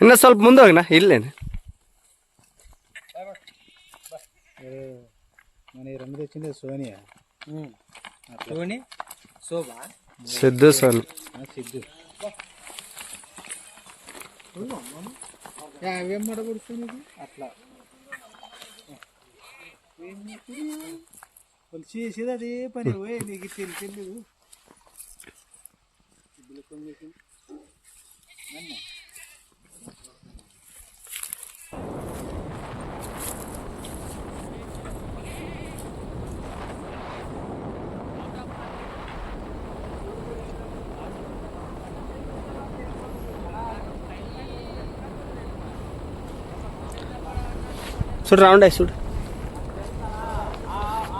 ಇನ್ನ ಸ್ವಲ್ಪ ಮುಂದೆ ಹೋಗಣ ಇಲ್ಲೇನು మన ఈ రంగు తెచ్చింది సోనియా సోని శోభా సిద్ధు సోన్ సిద్ధు అవేం మడగొడుతుంది అట్లా వాళ్ళు చేసేది అదే పని. పోయి నీకు తెలియదు చూడు రౌండ్ అయ్యి చూడు.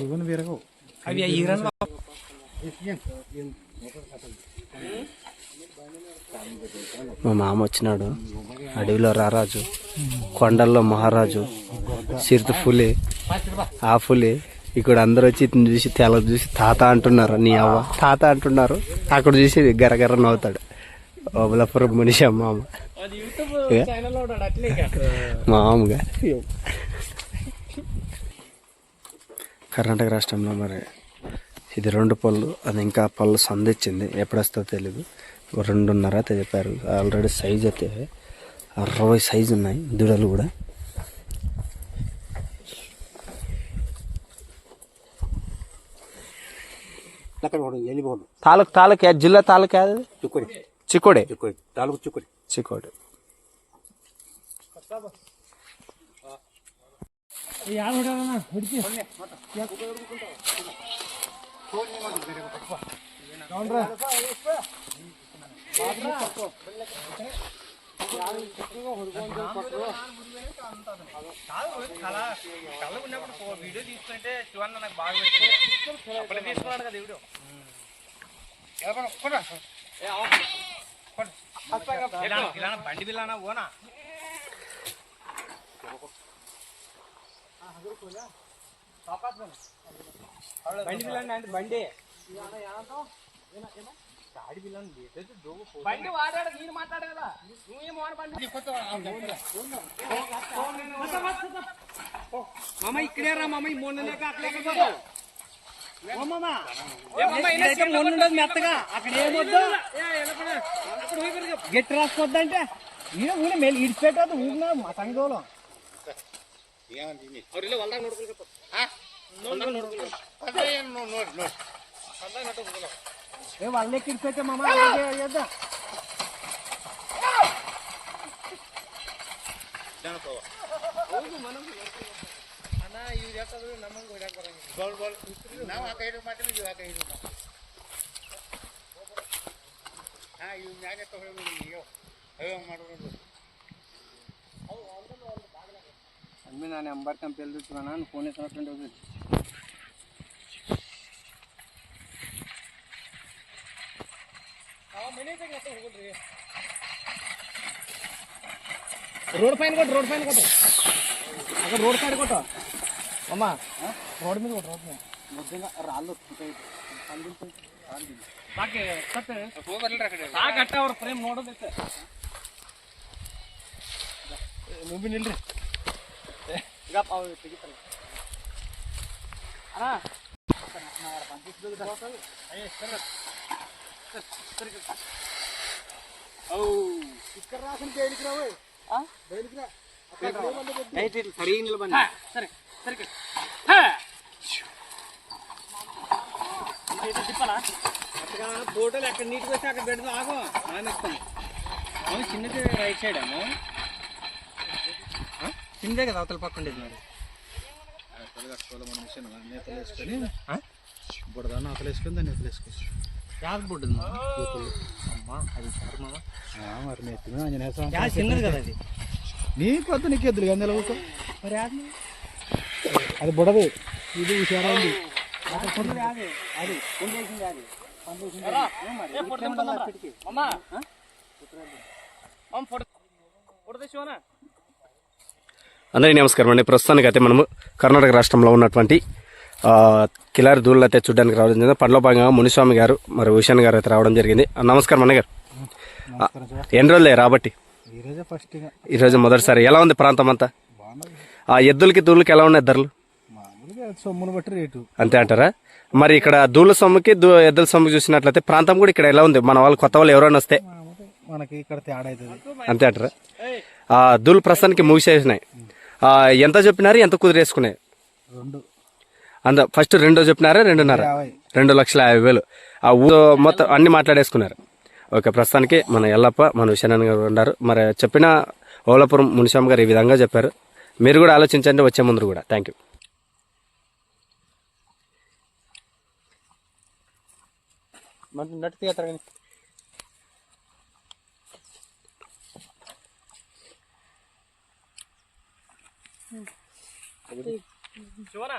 ఇవన్నీ విరగవు. అవి ఈరన్ మా మామ వచ్చినాడు. అడవిలో రారాజు. కొండల్లో మహారాజు. సిరిత పులి. ఆ పులి. ఇక్కడ అందరు వచ్చి ఇతను చూసి తెల చూసి తాత అంటున్నారు నీ అవ్వ. తాత అంటున్నారు అక్కడ చూసి గరగర నవ్వుతాడు. ఓబలపురం మనిషి మామ మామగా కర్ణాటక రాష్ట్రంలో మరి ఇది రెండు పళ్ళు అది ఇంకా పళ్ళు సందిచ్చింది ఎప్పుడు వస్తుందో తెలీదు. రెండున్నర చెప్పారు. ఆల్రెడీ సైజ్ అయితే అరవై సైజు ఉన్నాయి దుడలు కూడా. తాలూకు తాలూకు జిల్లా తాలూకు యాది చుక్కడి. తాలూకు చుక్కడి. కళ్ళ ఉన్నప్పుడు వీడియో తీసుకుంటే శివన్న నాకు బాగా అప్పుడు తీసుకున్నాడు కదా వీడియో ఇలా బండి బిల్లానా ఓనా బండి బిల్లండి అంటే బండి. ತಾಡಿದಿಲ್ಲ ಬಂಡಿ ಓಡಾಡ ನೀನು ಮಾತಾಡಲ್ಲ ನೀವೇ ಮಾಡ ಬಂಡಿ ಮಾಮ ಇकडे ರಾ ಮಾಮ ಈ ಮೊನ್ನೆ ಕಾಕ್ಲಕ ಬದು ಓ ಮಾಮ ಏ ಮಾಮ ಇಲ್ಲ ಮೊನ್ನೆ ಮೆತ್ತಗ. ಅಕಡೆ ಏಮొద్దు ಏ ಎಲಕಣ ಅಕಡೆ ಹೋಗಿ ಬರ್ಗೆ ಗೆಟ್ ರಾಸ್ಕೊದ್ದಂತೆ ಈಗ ಊರ ಮೇಲೆ ಇಡ್ಸೆಟ್ ಅದು ಊಗ್ನ ಮಾತಾಂಗೋಲ ಏನಂತೀನಿ ಅವರಿಲ್ಲ ಹೊಲದಾಗ ನೋಡ್ಕೊಳ್ಕಪ್ಪ ಹಾ? ನೋಡ್ಕೊಂಡು ನೋಡ್ಕೊಂಡು ಅದೇ ನೋಡಿ ನೋಡಿ. ಹೊಲದಾಗ ನೋಡ್ಕೊಂಡು ಏ ಅಲ್ಲೇ ಕಿರ್ತೈತೆ ಮಾಮ ಎದ್ದ ಅಣ್ಣ ಇವ್ರು ಯಾಕಾದ್ರೂ ನಮಗೆ ಹೊಡ್ಯಾಕ ಬರಂಗಿಲ್ಲ ನಾವು ಆ ಮಾಡ್ತೀವಿ ಇವ್ ಹಾ ಇವ್ ಮ್ಯಾಗೆ ತಗೊಳ್ಳಿ ಅಯ್ಯೋ ಅಯ್ಯೋ ಮಾಡೋದು ಅಮ್ಮಿ ನಾನು ಎಂಬರ್ ಕಂಪ್ ಎಲ್ದಿತ್ತು ನಾನು ಫೋನೇ ಫ್ರೆಂಡ್ ಹೋಗಿದ್ದೆ. ರೋಡ್ ಫೈನ್ ಕೊಟ್ಟು ರೋಡ್ ಫೈನ್ ಕೊಟ್ಟು ಅದ ರೋಡ್ ಸೈಡ್ ಕೊಟ್ಟು ಅಮ್ಮ ರೋಡ್ ಮೇಲೆ ಕೊಟ್ಟು ರೋಡ್ ಮೇಲೆ ಮೊದಲಿನ ರಾಲು ಬಾಕಿ ಸತ್ತೆ ಸಾಕು ಅಟ್ಟ ಅವ್ರ ಪ್ರೇಮ್ ನೋಡೋದೈತೆ ಮೂವಿ ನಿಲ್ರಿ ಈಗ ಅವ್ರು ತೆಗಿತಾರೆ ಅಣ್ಣ ಪಂಚಾಯತ್ ಸರಿ ಸರಿ సరిగా నిలబండి సరే సరే అక్కడ ఫోటోలు ఎక్కడ నీట్గా వస్తే అక్కడ పెడదాం ఆగో ఆయన ఇస్తాం అవును చిన్నది రైట్ సైడ్ ఏమో చిన్నదే కదా అవతల పక్క ఉండేది మరి నేతలు వేసుకొని బుడదాన్ని అవతలు వేసుకొని దాన్ని నేతలు వేసుకోవచ్చు అమ్మా అది మరి ఆంజనేయ స్వామి చిన్నది కదా అది. నీ పొద్దు నీకు ఎద్దులు కానీ నిలవకు మరి యాక్ అది బుడది ఇది హుషారా ఉంది. అది అందరికీ నమస్కారం అండి. ప్రస్తుతానికి అయితే మనము కర్ణాటక రాష్ట్రంలో ఉన్నటువంటి ఆ, కిలారి దూళ్ళు అయితే చూడడానికి రావడం జరిగింది. పనిలో భాగంగా మునిస్వామి గారు మరి ఉషాన్ గారు అయితే రావడం జరిగింది. నమస్కారం అన్నగారు ఎన్ని రోజులే రాబట్టి? ఈరోజే మొదటిసారి. ఎలా ఉంది ప్రాంతం అంతా? ఆ ఎద్దులకి దూళ్ళకి ఎలా ఉన్నాయి ధరలు? మామూలుగా సొమ్మును బట్టి రేటు. అంతే అంటారా? మరి ఇక్కడ దూళ్ళ సొమ్ముకి ఎద్దుల సొమ్ముకి చూసినట్లయితే ప్రాంతం కూడా ఇక్కడ ఎలా ఉంది? మన వాళ్ళు కొత్త వాళ్ళు ఎవరైనా వస్తే. మనకి ఇక్కడ తేడా అవుతుంది. అంతే అంటారా? ఆ, దూళ్ళు ప్రస్తుతానికి ముగిసేసినాయి. ఆ, ఎంత చెప్పినారు? ఎంత కుదిరేసుకున్నాయి? రెండు. అంత ఫస్ట్ రెండో చెప్పినారా? రెండున్నర. రెండు లక్షల యాభై వేలు. ఆ ఊరు మొత్తం అన్ని మాట్లాడేసుకున్నారు. ఓకే ప్రస్తుతానికి మన ఎల్లప్ప మన విషయాన్ని గారు ఉన్నారు. మరి చెప్పిన ఓలపురం మునిస్వామి గారు ఈ విధంగా చెప్పారు. మీరు కూడా ఆలోచించండి వచ్చే ముందు కూడా. థ్యాంక్ యూ శివనా?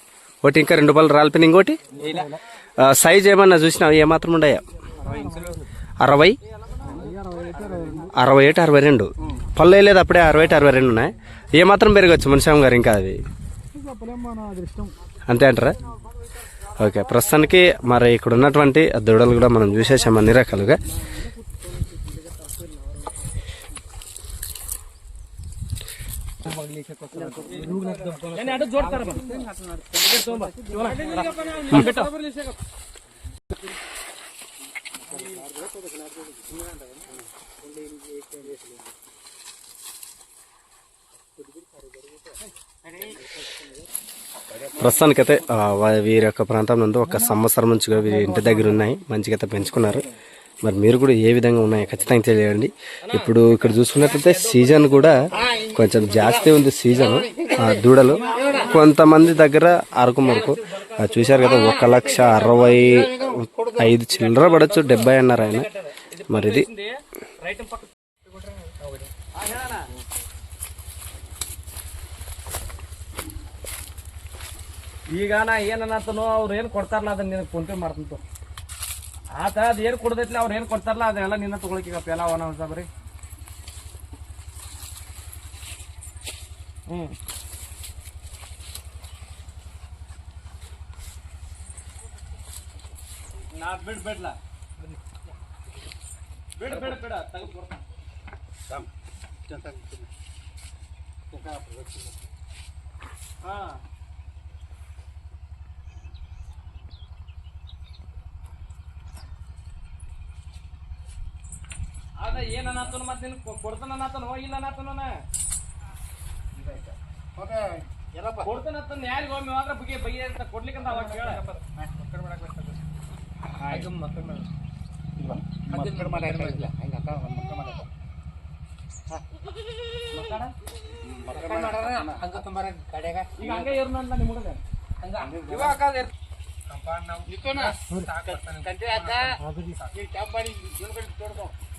ఒకటి ఇంకా రెండు పళ్ళు రాలిపోయిన ఇంకోటి? సైజ్ ఏమన్నా చూసినావు? ఏమాత్రం ఉండయా? అరవై. అరవై ఒకటి అరవై రెండు. పళ్ళు వేయలేదు అప్పుడే అరవై ఒకటి అరవై రెండు ఉన్నాయి. ఏమాత్రం పెరగచ్చు మునిస్వామి గారు ఇంకా అది? అంతే అంటారా? ఓకే ప్రస్తుతానికి మరి ఇక్కడ ఉన్నటువంటి దూడలు కూడా మనం చూసేసాం అన్ని రకాలుగా. ప్రస్తుతానికైతే వీరి యొక్క ప్రాంతం నందు ఒక సంవత్సరం నుంచి కూడా వీరి ఇంటి దగ్గర ఉన్నాయి. మంచిగా అయితే పెంచుకున్నారు. మరి మీరు కూడా ఏ విధంగా ఉన్నాయో ఖచ్చితంగా తెలియండి ఇప్పుడు ఇక్కడ చూసుకున్నట్లయితే సీజన్ కూడా కొంచెం జాస్తి ఉంది సీజన్ ఆ దూడలు కొంతమంది దగ్గర అరకు మురకు ఆ, చూశారు కదా ఒక లక్ష అరవై ఐదు చిల్లర పడచ్చు డెబ్బై అన్నారు ఆయన మరి ఇది రైట్ పక్క ಈಗ ನಾ ಏನನ್ನತ್ತನೋ ಅವ್ರು ಏನು ಕೊಡ್ತಾರಲ್ಲ ಅದನ್ನ ನಿನಗೆ ಫೋನ್ ಪೇ ಮಾಡ್ತಂತು ಆತ ಅದು ಏನು ಕೊಡ್ದೈತ್ಲಿ ಅವ್ರು ಏನು ಕೊಡ್ತಾರಲ್ಲ ಅದೆಲ್ಲ ನಿನ್ನ ತಗೊಳಕೀಗ ಪೆಲ ಅವನ ಸಾಬ್ರಿ ಹ್ಞೂ ನಾ ಬಿಡ್ ಬಿಡ್ಲ? ಬಿಡ್ ಬಿಡ ಬಿಡ ತೆಗೆದು ಕೊಡ್ತಾನೆ. ಹಾ. ಏನ ಅನ್ನತನ ಮತ್ತೆ ನಿನ್ ಕೊಡ್ತಾನ ಅನ್ನತನ ಇಲ್ಲ ಅನ್ನತನ ಕೊಡ್ತಾನ ಅಂತ ಯಾರಿಗೆ ಒಮ್ಮೆ ಹೋದ್ರೆ ಬಗ್ಗೆ ಬಗೆ ಅಂತ ಕೊಡ್ಲಿಕ್ಕಂತ ಅವಾಗ ಕೇಳ. ಹಂಗ ತುಂಬಾ ಕಡೆಗ? ಈಗ ಹಂಗೆ ಇರ್ನ ಅಂತ ನಿಮ್ಮ ಹುಡುಗ? ಹಂಗ? ಇವಾಗ ಕಂಪಾಂಡ್ ನಾವು ಕಂಟ್ರಿ ಆತ ಈ ಕ್ಯಾಂಪ್ ಮಾಡಿ ಜೀವನ